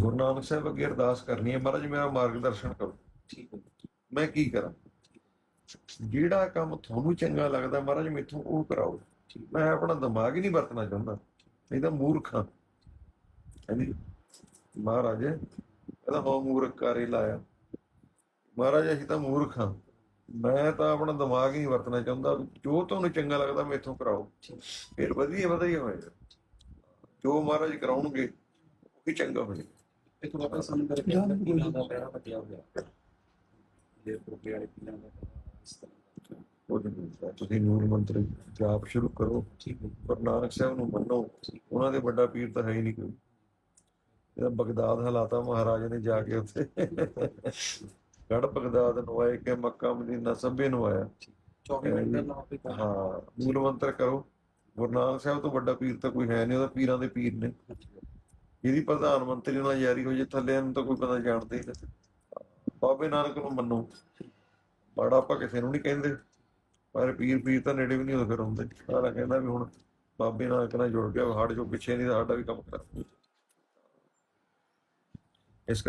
ਗੁਰੂ ਨਾਨਕ ਸਾਹਿਬ ਅੱਗੇ ਅਰਦਾਸ ਕਰਨੀ ਹੈ। ਮਹਾਰਾਜ ਮੇਰਾ ਮਾਰਗਦਰਸ਼ਨ ਕਰੋ। ਠੀਕ ਹੈ ਮੈਂ ਕੀ ਕਰਾਂ? ਜਿਹੜਾ ਕੰਮ ਤੁਹਾਨੂੰ ਚੰਗਾ ਲੱਗਦਾ ਮਹਾਰਾਜ ਮੈਥੋਂ ਉਹ ਕਰਾਓ। ਠੀਕ। ਮੈਂ ਆਪਣਾ ਦਿਮਾਗ ਹੀ ਨਹੀਂ ਵਰਤਣਾ ਚਾਹੁੰਦਾ। ਨਹੀਂ ਤਾਂ ਮੂਰਖ ਕਹਿੰਦੀ ਮਹਾਰਾਜ ਇਹਦਾ ਹੋ ਮੂਰਖ ਕਾਰੇ ਲਾਇਆ। ਮਹਾਰਾਜ ਅਸੀਂ ਤਾਂ ਮੂਰਖ ਹਾਂ। ਮੈਂ ਤਾਂ ਆਪਣਾ ਦਿਮਾਗ ਹੀ ਨਹੀਂ ਵਰਤਣਾ ਚਾਹੁੰਦਾ। ਜੋ ਤੁਹਾਨੂੰ ਚੰਗਾ ਲੱਗਦਾ ਮੈਥੋਂ ਕਰਾਓ। ਫਿਰ ਵਧੀਆ ਵਧੀਆ ਹੋਏਗਾ। ਜੋ ਮਹਾਰਾਜ ਕਰਾਉਣਗੇ ਉਹ ਹੀ ਚੰਗਾ ਹੋਏਗਾ। ਇੱਕ ਸਾਨੂੰ ਦਾ ਵੱਡਿਆ ਇਹ ਵਾਲੇ ਦਾ ਇਸ ਤਰ੍ਹਾਂ। ਉਹਦੇ ਤੁਸੀਂ ਨੂਰ ਮੰਤਰ ਜਾਪ ਸ਼ੁਰੂ ਕਰੋ। ਠੀਕ ਹੈ। ਪਰ ਨਾਨਕ ਸਾਹਿਬ ਨੂੰ ਮੰਨੋ ਉਹਨਾਂ ਦੇ ਵੱਡਾ ਪੀਰ ਤਾਂ ਹੈ ਹੀ ਨਹੀਂ ਕੋਈ। ਇਹਦਾ ਬਗਦਾਦ ਹਲਾਤਾ ਮਹਾਰਾਜ ਨੇ ਜਾ ਕੇ ਉੱਥੇ। ਗੜ ਬਗਦਾਦ ਨਵਾਏ ਕੇ ਮੱਕਾ ਮਦੀਨਾ ਸਭੇ ਨਵਾਇਆ 24 ਮਿੰਟ ਦਾ ਨਾਮ ਵੀ ਹਾਂ ਮੂਲ ਮੰਤਰ ਕਰੋ। ਗੁਰੂ ਨਾਨਕ ਸਾਹਿਬ ਤੋਂ ਵੱਡਾ ਪੀਰ ਤਾਂ ਕੋਈ ਹੈ ਨਹੀਂ ਉਹਦਾ ਪੀਰਾਂ ਦੇ ਪੀਰ ਨੇ। ਇਹਦੀ ਪ੍ਰਧਾਨ ਮੰਤਰੀ ਨਾਲ ਯਾਰੀ ਹੋ ਜੇ, ਥੱਲੇ ਨੂੰ ਤਾਂ ਕੋਈ ਪਤਾ ਜਾਣਦੇ ਹੀ ਨਹੀਂ। ਬਾਬੇ ਨਾਨਕ ਨੂੰ ਮੰਨੋ। ਬੜਾ ਆਪਾਂ ਕਿਸੇ ਨੂੰ ਨਹੀਂ ਕਹਿੰਦੇ। ਪਰ ਪੀਰ ਪੀਰ ਤਾਂ ਨੇੜੇ ਵੀ ਨਹੀਂ ਉਹਦੇ ਫਿਰ ਹੁੰਦੇ। ਸਾਰਾ ਕਹਿੰਦਾ ਵੀ ਹੁਣ ਬਾਬੇ ਨਾਨਕ ਨਾਲ ਜੁੜ ਗਿਆ, ਹੜ ਜੋ ਪਿੱਛੇ ਨਹੀਂ ਸਾਡਾ ਵੀ ਕੰਮ ਕਰ ਇਸ